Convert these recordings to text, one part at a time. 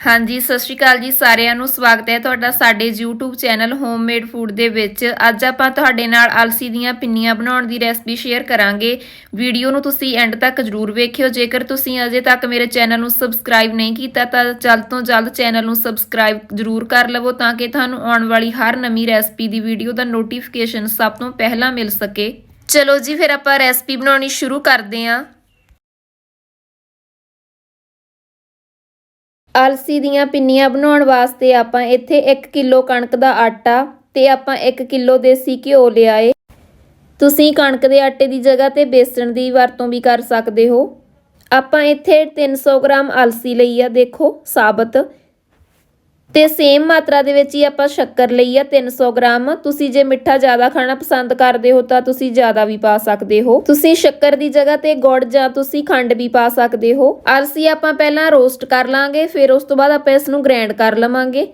ਹਾਂਜੀ, ਸਤਿ ਸ਼੍ਰੀ ਅਕਾਲ ਜੀ ਸਾਰਿਆਂ ਨੂੰ। ਸਵਾਗਤ ਹੈ ਤੁਹਾਡਾ ਸਾਡੇ YouTube ਚੈਨਲ ਹੋਮਮੇਡ ਫੂਡ ਦੇ ਵਿੱਚ। ਅੱਜ ਆਪਾਂ ਤੁਹਾਡੇ ਨਾਲ ਅਲਸੀ ਦੀਆਂ ਪਿੰਨੀਆਂ ਬਣਾਉਣ ਦੀ ਰੈਸਪੀ ਸ਼ੇਅਰ ਕਰਾਂਗੇ। ਵੀਡੀਓ ਨੂੰ ਤੁਸੀਂ ਐਂਡ ਤੱਕ ਜਰੂਰ ਵੇਖਿਓ। ਜੇਕਰ ਤੁਸੀਂ ਅਜੇ ਤੱਕ ਮੇਰੇ ਚੈਨਲ ਨੂੰ ਸਬਸਕ੍ਰਾਈਬ ਨਹੀਂ ਕੀਤਾ, ਤਾਂ ਜਲਦ ਤੋਂ ਜਲਦ ਚੈਨਲ ਨੂੰ ਸਬਸਕ੍ਰਾਈਬ ਜਰੂਰ ਕਰ ਲਵੋ, ਤਾਂ ਕਿ ਤੁਹਾਨੂੰ ਆਉਣ ਵਾਲੀ ਹਰ ਨਵੀਂ ਰੈਸਪੀ ਦੀ ਵੀਡੀਓ ਦਾ ਨੋਟੀਫਿਕੇਸ਼ਨ ਸਭ ਤੋਂ ਪਹਿਲਾਂ ਮਿਲ ਸਕੇ। ਚਲੋ ਜੀ, ਫਿਰ ਆਪਾਂ ਰੈਸਪੀ ਬਣਾਉਣੀ ਸ਼ੁਰੂ ਕਰਦੇ ਹਾਂ। ਅਲਸੀ ਦੀਆਂ ਪਿੰਨੀਆਂ ਬਣਾਉਣ ਵਾਸਤੇ ਆਪਾਂ ਇੱਥੇ 1 ਕਿਲੋ ਕਣਕ ਦਾ ਆਟਾ ਤੇ ਆਪਾਂ 1 ਕਿਲੋ ਦੇਸੀ ਘਿਓ ਲਿਆਏ। ਤੁਸੀਂ ਕਣਕ ਦੇ ਆਟੇ ਦੀ ਜਗ੍ਹਾ ਤੇ ਬੇਸਣ ਦੀ ਵਰਤੋਂ ਵੀ ਕਰ ਸਕਦੇ ਹੋ। ਆਪਾਂ ਇੱਥੇ 300 ਗ੍ਰਾਮ ਅਲਸੀ ਲਈ ਆ, ਦੇਖੋ, ਸਾਬਤ। ਤੇ ਸੇਮ ਮਾਤਰਾ ਦੇ ਵਿੱਚ ਹੀ ਆਪਾਂ ਸ਼ੱਕਰ ਲਈ ਆ 300 ਗ੍ਰਾਮ। ਤੁਸੀਂ ਜੇ ਮਿੱਠਾ ਜ਼ਿਆਦਾ ਖਾਣਾ ਪਸੰਦ ਕਰਦੇ ਹੋ, ਤਾਂ ਤੁਸੀਂ ਜ਼ਿਆਦਾ ਵੀ ਪਾ ਸਕਦੇ ਹੋ। ਤੁਸੀਂ ਸ਼ੱਕਰ ਦੀ ਜਗ੍ਹਾ ਤੇ ਗੁੜ ਜਾਂ ਤੁਸੀਂ ਖੰਡ ਵੀ ਪਾ ਸਕਦੇ ਹੋ। ਅਲਸੀ ਆਪਾਂ ਪਹਿਲਾਂ ਰੋਸਟ ਕਰ ਲਾਂਗੇ, ਫਿਰ ਉਸ ਤੋਂ ਬਾਅਦ ਆਪਾਂ ਇਸ ਨੂੰ ਗ੍ਰਾਈਂਡ ਕਰ ਲਵਾਂਗੇ।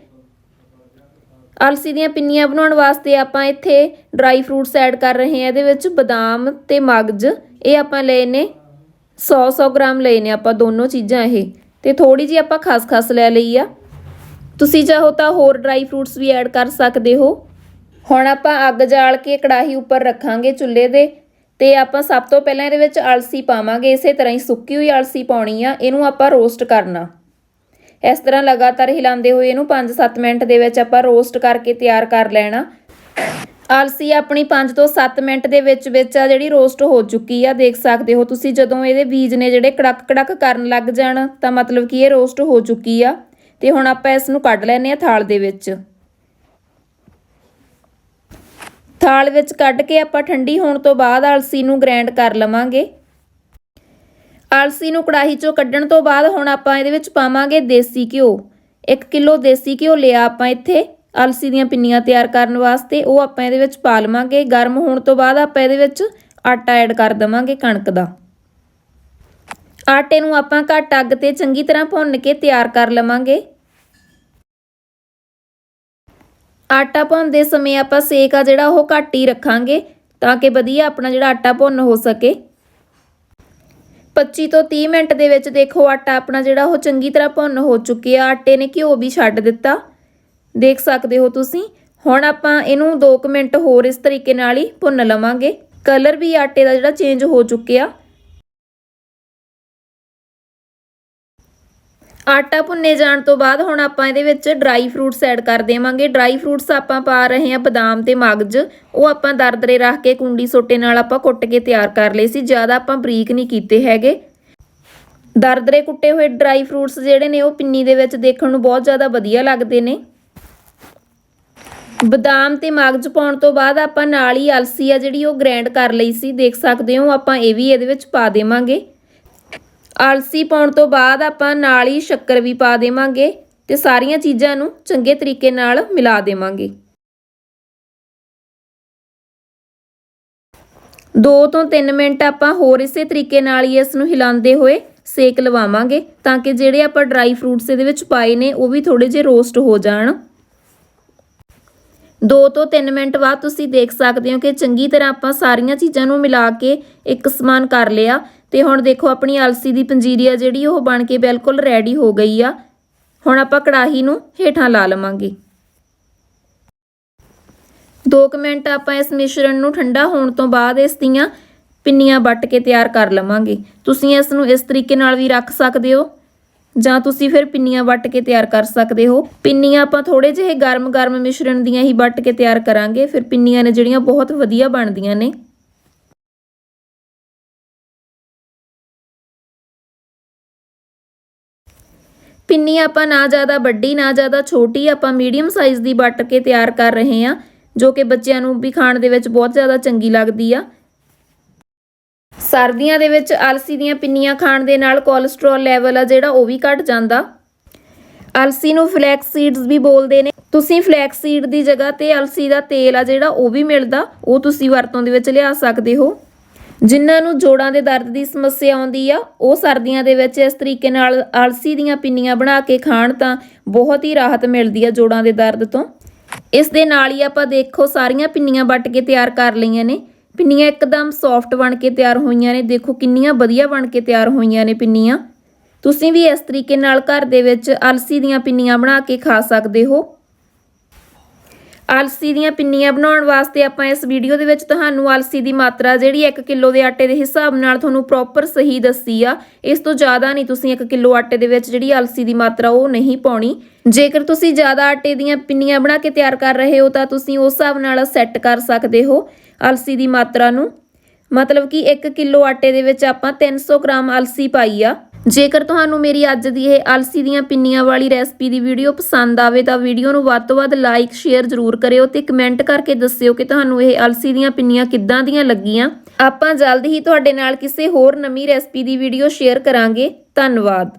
ਅਲਸੀ ਦੀਆਂ ਪਿੰਨੀਆਂ ਬਣਾਉਣ ਵਾਸਤੇ ਆਪਾਂ ਇੱਥੇ ਡਰਾਈ ਫਰੂਟਸ ਐਡ ਕਰ ਰਹੇ ਹਾਂ, ਇਹਦੇ ਵਿੱਚ ਬਦਾਮ ਤੇ ਮਗਜ, ਇਹ ਆਪਾਂ ਲਏ ਨੇ 100-100 ਗ੍ਰਾਮ ਲਏ ਨੇ ਆਪਾਂ ਦੋਨੋਂ ਚੀਜ਼ਾਂ ਇਹ। ਤੇ ਥੋੜੀ ਜੀ ਆਪਾਂ ਖਸਖਸ ਲੈ ਲਈ ਆ। ਤੁਸੀਂ ਚਾਹੋ ਤਾਂ ਹੋਰ ਡਰਾਈ ਫਰੂਟਸ ਵੀ ਐਡ ਕਰ ਸਕਦੇ ਹੋ। ਹੁਣ ਆਪਾਂ ਅੱਗ ਜਾਲ ਕੇ ਕੜਾਹੀ ਉੱਪਰ ਰੱਖਾਂਗੇ ਚੁੱਲ੍ਹੇ ਦੇ ਤੇ ਆਪਾਂ ਸਭ ਤੋਂ ਪਹਿਲਾਂ ਇਹਦੇ ਵਿੱਚ ਅਲਸੀ ਪਾਵਾਂਗੇ। ਇਸੇ ਤਰ੍ਹਾਂ ਹੀ ਸੁੱਕੀ ਹੋਈ ਅਲਸੀ ਪਾਉਣੀ ਆ, ਇਹਨੂੰ ਆਪਾਂ ਰੋਸਟ ਕਰਨਾ। ਇਸ ਤਰ੍ਹਾਂ ਲਗਾਤਾਰ ਹਿਲਾਉਂਦੇ ਹੋਏ ਇਹਨੂੰ 5-7 ਮਿੰਟ ਦੇ ਵਿੱਚ ਆਪਾਂ ਰੋਸਟ ਕਰਕੇ ਤਿਆਰ ਕਰ ਲੈਣਾ। ਅਲਸੀ ਆਪਣੀ 5 ਤੋਂ 7 ਮਿੰਟ ਦੇ ਵਿੱਚ ਵਿੱਚ ਆ ਜਿਹੜੀ ਰੋਸਟ ਹੋ ਚੁੱਕੀ ਆ, ਦੇਖ ਸਕਦੇ ਹੋ ਤੁਸੀਂ। ਜਦੋਂ ਇਹਦੇ ਬੀਜ ਨੇ ਜਿਹੜੇ ਕੜਕ ਕੜਕ ਕਰਨ ਲੱਗ ਜਾਣ, ਤਾਂ ਮਤਲਬ ਕਿ ਇਹ ਰੋਸਟ ਹੋ ਚੁੱਕੀ ਆ। ਤੇ ਹੁਣ ਆਪਾਂ ਇਸ ਨੂੰ ਕੱਢ ਲੈਨੇ ਆ ਥਾਲ ਦੇ ਵਿੱਚ। ਥਾਲ ਵਿੱਚ ਕੱਢ ਕੇ ਆਪਾਂ ਠੰਡੀ ਹੋਣ ਤੋਂ ਬਾਅਦ ਅਲਸੀ ਨੂੰ ਗ੍ਰਾਈਂਡ ਕਰ ਲਵਾਂਗੇ। ਅਲਸੀ ਨੂੰ ਕੜਾਹੀ ਚੋਂ ਕੱਢਣ ਤੋਂ ਬਾਅਦ ਹੁਣ ਆਪਾਂ ਇਹਦੇ ਵਿੱਚ ਪਾਵਾਂਗੇ ਦੇਸੀ ਘਿਓ। 1 ਕਿਲੋ ਦੇਸੀ ਘਿਓ ਲਿਆ ਆਪਾਂ ਇੱਥੇ ਅਲਸੀ ਦੀਆਂ ਪਿੰਨੀਆਂ ਤਿਆਰ ਕਰਨ ਵਾਸਤੇ। ਉਹ ਆਪਾਂ ਇਹਦੇ ਵਿੱਚ ਪਾ ਲਵਾਂਗੇ। ਗਰਮ ਹੋਣ ਤੋਂ ਬਾਅਦ ਆਪਾਂ ਇਹਦੇ ਵਿੱਚ ਆਟਾ ਐਡ ਕਰ ਦਵਾਂਗੇ ਕਣਕ ਦਾ। ਆਟੇ ਨੂੰ ਆਪਾਂ ਘੱਟ ਅੱਗ ਤੇ ਚੰਗੀ ਤਰ੍ਹਾਂ ਭੁੰਨ ਕੇ ਤਿਆਰ ਕਰ ਲਵਾਂਗੇ। ਆਟਾ ਭੁੰਨਦੇ ਸਮੇਂ ਆਪਾਂ ਸੇਕ ਆ ਜਿਹੜਾ ਉਹ ਘੱਟ ਹੀ ਰੱਖਾਂਗੇ ਤਾਂ ਕਿ ਵਧੀਆ ਆਪਣਾ ਜਿਹੜਾ ਆਟਾ ਭੁੰਨ ਹੋ ਸਕੇ। 25 ਤੋਂ 30 ਮਿੰਟ ਦੇ ਵਿੱਚ ਦੇਖੋ ਆਟਾ ਆਪਣਾ ਜਿਹੜਾ ਉਹ ਚੰਗੀ ਤਰ੍ਹਾਂ ਭੁੰਨ ਹੋ ਚੁੱਕਿਆ। ਆਟੇ ਨੇ ਘਿਓ ਵੀ ਛੱਡ ਦਿੱਤਾ। ਦੇਖ ਸਕਦੇ ਹੋ ਤੁਸੀਂ। ਹੁਣ ਆਪਾਂ ਇਹਨੂੰ 2 ਮਿੰਟ ਹੋਰ ਇਸ ਤਰੀਕੇ ਨਾਲ ਹੀ ਭੁੰਨ ਲਵਾਂਗੇ। ਕਲਰ ਵੀ ਆਟੇ ਦਾ ਜਿਹੜਾ ਚੇਂਜ ਹੋ ਚੁੱਕਿਆ। ਆਟਾ ਭੁੰਨੇ ਜਾਣ ਤੋਂ ਬਾਅਦ ਹੁਣ ਆਪਾਂ ਇਹਦੇ ਵਿੱਚ ਡਰਾਈ ਫਰੂਟਸ ਐਡ ਕਰ ਦੇਵਾਂਗੇ। ਡਰਾਈ ਫਰੂਟਸ ਆਪਾਂ ਪਾ ਰਹੇ ਹਾਂ ਬਦਾਮ ਤੇ ਮਗਜ। ਉਹ ਆਪਾਂ ਦਰਦਰੇ ਰੱਖ ਕੇ ਕੁੰਡੀ ਸੋਟੇ ਨਾਲ ਆਪਾਂ ਕੁੱਟ ਕੇ ਤਿਆਰ ਕਰ ਲਏ ਸੀ। ਜ਼ਿਆਦਾ ਆਪਾਂ ਬਰੀਕ ਨਹੀਂ ਕੀਤੇ ਹੈਗੇ। ਦਰਦਰੇ ਕੁੱਟੇ ਹੋਏ ਡਰਾਈ ਫਰੂਟਸ ਜਿਹੜੇ ਨੇ ਉਹ ਪਿੰਨੀ ਦੇ ਵਿੱਚ ਦੇਖਣ ਨੂੰ ਬਹੁਤ ਜ਼ਿਆਦਾ ਵਧੀਆ ਲੱਗਦੇ ਨੇ। ਬਦਾਮ ਤੇ ਮਗਜ ਪਾਉਣ ਤੋਂ ਬਾਅਦ ਆਪਾਂ ਨਾਲ ਹੀ ਅਲਸੀ ਆ ਜਿਹੜੀ ਉਹ ਗ੍ਰੈਂਡ ਕਰ ਲਈ ਸੀ। ਦੇਖ ਸਕਦੇ ਹੋ ਆਪਾਂ ਇਹ ਵੀ ਇਹਦੇ ਵਿੱਚ ਪਾ ਦੇਵਾਂਗੇ। ਆਲਸੀ ਪਾਉਣ ਤੋਂ ਬਾਅਦ ਆਪਾਂ ਨਾਲ ਹੀ ਸ਼ੱਕਰ ਵੀ ਪਾ ਦੇਵਾਂਗੇ ਤੇ ਸਾਰੀਆਂ ਚੀਜ਼ਾਂ ਨੂੰ ਚੰਗੇ ਤਰੀਕੇ ਨਾਲ ਮਿਲਾ ਦੇਵਾਂਗੇ। 2 ਤੋਂ 3 ਮਿੰਟ ਆਪਾਂ ਹੋਰ ਇਸੇ ਤਰੀਕੇ ਨਾਲ ਹੀ ਇਸ ਨੂੰ ਹਿਲਾਉਂਦੇ ਹੋਏ ਸੇਕ ਲਵਾਵਾਂਗੇ ਤਾਂ ਕਿ ਜਿਹੜੇ ਆਪਾਂ ਡਰਾਈ ਫਰੂਟਸ ਇਹਦੇ ਵਿੱਚ ਪਾਏ ਨੇ ਉਹ ਵੀ ਥੋੜੇ ਜਿਹਾ ਰੋਸਟ ਹੋ ਜਾਣ। 2 ਤੋਂ 3 ਮਿੰਟ ਬਾਅਦ ਤੁਸੀਂ ਦੇਖ ਸਕਦੇ ਹੋ ਕਿ ਚੰਗੀ ਤਰ੍ਹਾਂ ਆਪਾਂ ਸਾਰੀਆਂ ਚੀਜ਼ਾਂ ਨੂੰ ਮਿਲਾ ਕੇ ਇੱਕ ਸਮਾਨ ਕਰ ਲਿਆ। ਤੇ ਹੁਣ ਦੇਖੋ ਆਪਣੀ ਅਲਸੀ ਦੀ ਪੰਜੀਰੀ ਆ ਜਿਹੜੀ ਉਹ ਬਣ ਕੇ ਬਿਲਕੁਲ ਰੈਡੀ ਹੋ ਗਈ ਆ। ਹੁਣ ਆਪਾਂ ਕੜਾਹੀ ਨੂੰ ਹੇਠਾਂ ਲਾ ਲਵਾਂਗੇ। 2 ਮਿੰਟ ਆਪਾਂ ਇਸ ਮਿਸ਼ਰਣ ਨੂੰ ਠੰਡਾ ਹੋਣ ਤੋਂ ਬਾਅਦ ਇਸ ਦੀਆਂ ਪਿੰਨੀਆਂ ਵੱਟ ਕੇ ਤਿਆਰ ਕਰ ਲਵਾਂਗੇ। ਤੁਸੀਂ ਇਸ ਨੂੰ ਇਸ ਤਰੀਕੇ ਨਾਲ ਵੀ ਰੱਖ ਸਕਦੇ ਹੋ। ਜਾਂ ਤੁਸੀਂ ਫਿਰ ਪਿੰਨੀਆਂ ਵੱਟ ਕੇ ਤਿਆਰ ਕਰ ਸਕਦੇ ਹੋ। ਪਿੰਨੀਆਂ ਆਪਾਂ ਥੋੜੇ ਜਿਹੇ ਗਰਮ-ਗਰਮ ਮਿਸ਼ਰਣ ਦੀਆਂ ਹੀ ਵੱਟ ਕੇ ਤਿਆਰ ਕਰਾਂਗੇ। ਫਿਰ ਪਿੰਨੀਆਂ ਨੇ ਜਿਹੜੀਆਂ ਬਹੁਤ ਵਧੀਆ ਬਣਦੀਆਂ ਨੇ। ਪਿੰਨੀ ਆਪਾਂ ਨਾ ਜ਼ਿਆਦਾ ਵੱਡੀ, ਨਾ ਜ਼ਿਆਦਾ ਛੋਟੀ, ਆਪਾਂ ਮੀਡੀਅਮ ਸਾਈਜ਼ ਦੀ ਵੱਟ ਕੇ ਤਿਆਰ ਕਰ ਰਹੇ ਹਾਂ, ਜੋ ਕਿ ਬੱਚਿਆਂ ਨੂੰ ਵੀ ਖਾਣ ਦੇ ਵਿੱਚ ਬਹੁਤ ਜ਼ਿਆਦਾ ਚੰਗੀ ਲੱਗਦੀ ਆ। ਸਰਦੀਆਂ ਦੇ ਵਿੱਚ ਅਲਸੀ ਦੀਆਂ ਪਿੰਨੀਆਂ ਖਾਣ ਦੇ ਨਾਲ ਕੋਲੇਸਟ੍ਰੋਲ ਲੈਵਲ ਆ ਜਿਹੜਾ ਉਹ ਵੀ ਘਟ ਜਾਂਦਾ। ਅਲਸੀ ਨੂੰ ਫਲੈਕਸ ਸੀਡਸ ਵੀ ਬੋਲਦੇ ਨੇ। ਤੁਸੀਂ ਫਲੈਕਸ ਸੀਡ ਦੀ ਜਗ੍ਹਾ ਤੇ ਅਲਸੀ ਦਾ ਤੇਲ ਆ ਜਿਹੜਾ ਉਹ ਵੀ ਮਿਲਦਾ, ਉਹ ਤੁਸੀਂ ਵਰਤੋਂ ਦੇ ਵਿੱਚ ਲਿਆ ਸਕਦੇ ਹੋ। ਜਿਨ੍ਹਾਂ ਨੂੰ ਜੋੜਾਂ ਦੇ ਦਰਦ ਦੀ ਸਮੱਸਿਆ ਆਉਂਦੀ ਆ, ਉਹ ਸਰਦੀਆਂ ਦੇ ਵਿੱਚ ਇਸ ਤਰੀਕੇ ਨਾਲ ਅਲਸੀ ਦੀਆਂ ਪਿੰਨੀਆਂ ਬਣਾ ਕੇ ਖਾਣ ਤਾਂ ਬਹੁਤ ਹੀ ਰਾਹਤ ਮਿਲਦੀ ਆ ਜੋੜਾਂ ਦੇ ਦਰਦ ਤੋਂ। ਇਸ ਦੇ ਨਾਲ ਹੀ ਆਪਾਂ ਦੇਖੋ, ਸਾਰੀਆਂ ਪਿੰਨੀਆਂ ਵੱਟ ਕੇ ਤਿਆਰ ਕਰ ਲਈਆਂ ਨੇ। ਪਿੰਨੀਆਂ ਇੱਕਦਮ ਸੌਫਟ ਬਣ ਕੇ ਤਿਆਰ ਹੋਈਆਂ ਨੇ। ਦੇਖੋ ਕਿੰਨੀਆਂ ਵਧੀਆ ਬਣ ਕੇ ਤਿਆਰ ਹੋਈਆਂ ਨੇ ਪਿੰਨੀਆਂ। ਤੁਸੀਂ ਵੀ ਇਸ ਤਰੀਕੇ ਨਾਲ ਘਰ ਦੇ ਵਿੱਚ ਅਲਸੀ ਦੀਆਂ ਪਿੰਨੀਆਂ ਬਣਾ ਕੇ ਖਾ ਸਕਦੇ ਹੋ। ਆਲਸੀ ਦੀਆਂ ਪਿੰਨੀਆਂ ਬਣਾਉਣ ਵਾਸਤੇ ਆਪਾਂ ਇਸ ਵੀਡੀਓ ਦੇ ਵਿੱਚ ਤੁਹਾਨੂੰ ਆਲਸੀ ਦੀ ਮਾਤਰਾ ਜਿਹੜੀ 1 ਕਿਲੋ ਦੇ ਆਟੇ ਦੇ ਹਿਸਾਬ ਨਾਲ ਤੁਹਾਨੂੰ ਪ੍ਰੋਪਰ ਸਹੀ ਦੱਸੀ ਆ। ਇਸ ਤੋਂ ਜ਼ਿਆਦਾ ਨਹੀਂ ਤੁਸੀਂ 1 ਕਿਲੋ ਆਟੇ ਦੇ ਵਿੱਚ ਜਿਹੜੀ ਆਲਸੀ ਦੀ ਮਾਤਰਾ ਉਹ ਨਹੀਂ ਪਾਉਣੀ। ਜੇਕਰ ਤੁਸੀਂ ਜ਼ਿਆਦਾ ਆਟੇ ਦੀਆਂ ਪਿੰਨੀਆਂ ਬਣਾ ਕੇ ਤਿਆਰ ਕਰ ਰਹੇ ਹੋ ਤਾਂ ਤੁਸੀਂ ਉਸ ਹਿਸਾਬ ਨਾਲ ਸੈੱਟ ਕਰ ਸਕਦੇ ਹੋ ਆਲਸੀ ਦੀ ਮਾਤਰਾ ਨੂੰ। ਮਤਲਬ ਕਿ 1 ਕਿਲੋ ਆਟੇ ਦੇ ਵਿੱਚ ਆਪਾਂ 300 ਗ੍ਰਾਮ ਅਲਸੀ ਪਾਈ ਆ। ਜੇਕਰ ਤੁਹਾਨੂੰ ਮੇਰੀ ਅੱਜ ਦੀ ਇਹ ਅਲਸੀ ਦੀਆਂ ਪਿੰਨੀਆਂ ਵਾਲੀ ਰੈਸਪੀ ਦੀ ਵੀਡੀਓ ਪਸੰਦ ਆਵੇ ਤਾਂ ਵੀਡੀਓ ਨੂੰ ਵੱਧ ਤੋਂ ਵੱਧ ਲਾਈਕ, ਸ਼ੇਅਰ ਜ਼ਰੂਰ ਕਰਿਓ ਤੇ ਕਮੈਂਟ ਕਰਕੇ ਦੱਸਿਓ ਕਿ ਤੁਹਾਨੂੰ ਇਹ ਅਲਸੀ ਦੀਆਂ ਪਿੰਨੀਆਂ ਕਿੱਦਾਂ ਦੀਆਂ ਲੱਗੀਆਂ। ਆਪਾਂ ਜਲਦ ਹੀ ਤੁਹਾਡੇ ਨਾਲ ਕਿਸੇ ਹੋਰ ਨਵੀਂ ਰੈਸਪੀ ਦੀ ਵੀਡੀਓ ਸ਼ੇਅਰ ਕਰਾਂਗੇ। ਧੰਨਵਾਦ।